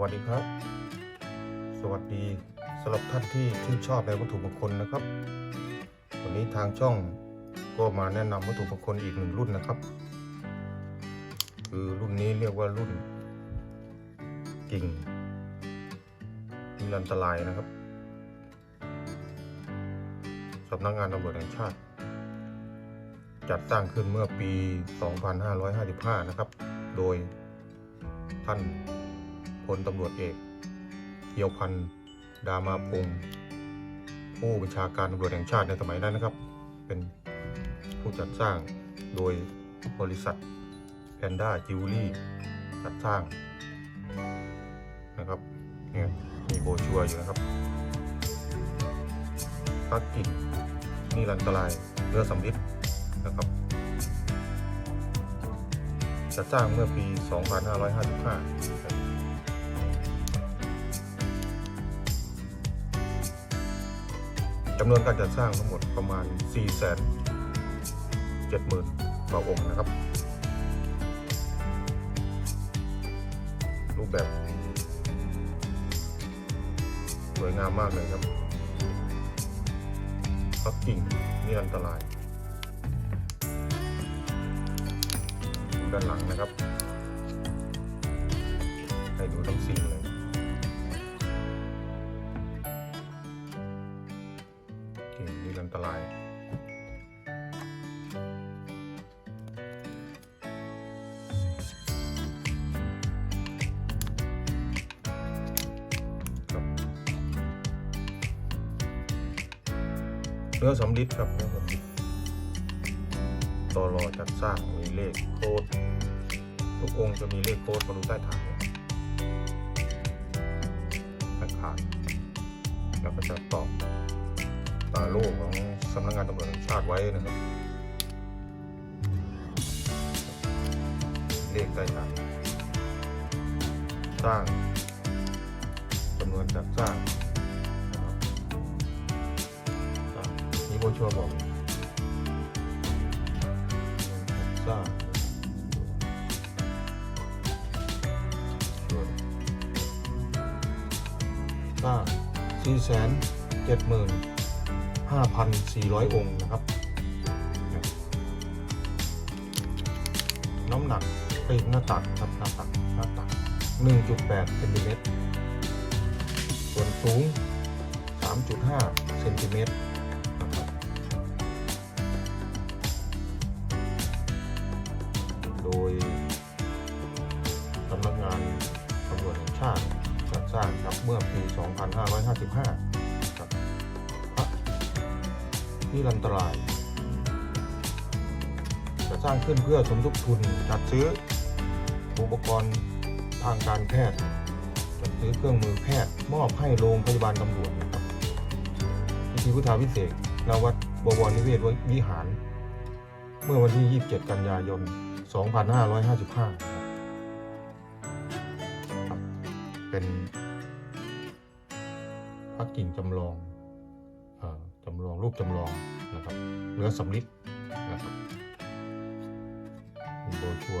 วัสดีครับ สวัสดีสำหรับท่านที่ชื่นชอบในวัตถุมงคลนะครับ วันนี้ทางช่องก็มาแนะนำวัตถุมงคลอีกหนึ่งรุ่นนะครับ คือรุ่นนี้เรียกว่ารุ่น กิ่งนิรันตรายนะครับสำนักงานตำรวจแห่งชาติ จัดสร้างขึ้นเมื่อปี 2555 นะครับ โดยท่าน พลตำรวจเอกเพียวพันธ์ดามาพงศ์ผู้บัญชาการตำรวจแห่งชาติในสมัยนั้นนะครับ เป็นผู้จัดสร้างโดยบริษัทแพนด้าจิวเวลรี่จัดสร้างนะครับเนี่ยมีโบชัวอยู่นะครับพักกิ่งนี่รันตรายเรือสำลิดนะครับ จัดสร้างเมื่อปี 2555 จำนวนการจัดสร้างทั้งหมดประมาณ 4 7 0 0 0 0กว่าองค์นะครับ รูปแบบสวยงามมากเลยครับพักกิ่งนี่อันตราย ด้านหลังนะครับ นี่อันตรายเนื้อสำลิดครับเนื้อสำลิดตอรอจัดสร้างมีเลขโค้ดทุกองค์จะมีเลขโค้ดมาดูใต้ฐานเนี่ยใต้ฐานแล้วก็จะตอก โล่ของสำนักงานตำรวจแห่งชาติไว้นะครับเลขใต้ฐานสร้างจำนวนจัดสร้างนะครับสร้างมีโบชัวร์บอกสร้างส่วนสร้างสี่แสนเจ็ดหมื่น ห้าพันสี่ร้อยองค์นะครับ น้ำหนักเอ้ยหน้าตักครับหน้าตักหน้าตัก 1.8เซนติเมตร ส่วนสูง 3.5เซนติเมตรนะครับโดยสำนักงานตำรวจแห่งชาติจัดสร้างครับเมื่อปี 2555 นิรันตรายจะสร้างขึ้นเพื่อสมทบทุนจัดซื้ออุปกรณ์ทางการแพทย์จัดซื้อเครื่องมือแพทย์ มอบให้โรงพยาบาลตำรวจนะครับพิธีพุทธาพิเศษณวัดบวรนิเวศวิหาร เมื่อวันที่ 27 กันยายน 2555ครับเป็นพระกิ่งจำลองอ่อ จำลองรูปจำลองนะครับเนื้อสำลิดนะครับมีโบชัว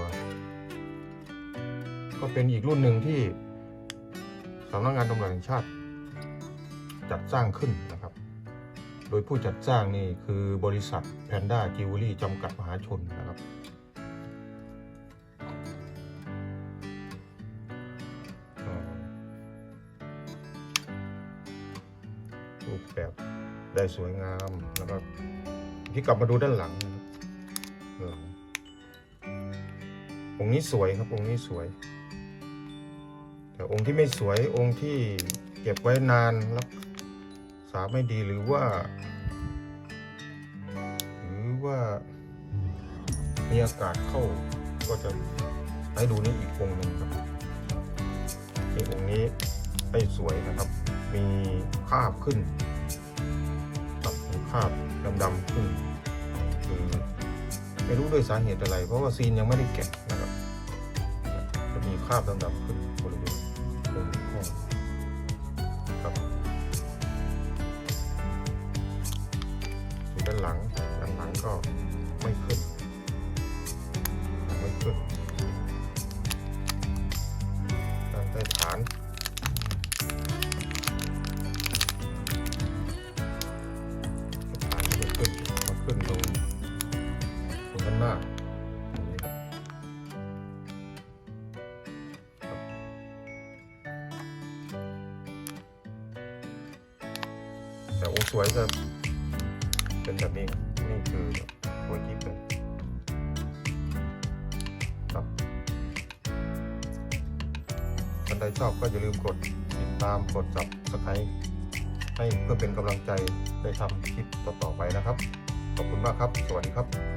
ก็เป็นอีกรุ่นหนึ่งที่สำนักงานตำรวจแห่งชาติ จัดสร้างขึ้นนะครับ โดยผู้จัดสร้างนี่คือบริษัทแพนด้าจิวเวลรี่จำกัดมหาชนนะครับอ่ารูปแบบ ได้สวยงามแล้วก็ที่กลับมาดูด้านหลังหลังองค์นี้สวยครับองค์นี้สวย แต่องค์ที่ไม่สวยองค์ที่เก็บไว้นานรักษาไม่ดีหรือว่า หรือว่ามีอากาศเข้าก็จะให้ดูนี่อีกองค์หนึ่งครับนี่องค์นี้ไม่สวยนะครับ มีคราบขึ้นาบดำๆขึ้นคือไม่รู้ด้วยสาเหตุอะไร เพราะว่าซีนยังไม่ได้แกะนะครับ จะมีคราบดำๆขึ้นบริเวณตรงข้อครับด้านหลังด้านหลังก็าอย่างนี้ครับแต่โอ้สวยจะเป็นแบบนี้นี่คือสวยกิ๊บเลยครับท่านใดชอบก็อย่าลืมกดติดตามกด subscribe ให้เพื่อเป็นกำลังใจได้ทำคลิปต่อๆไปนะครับ ขอบคุณมากครับ สวัสดีครับ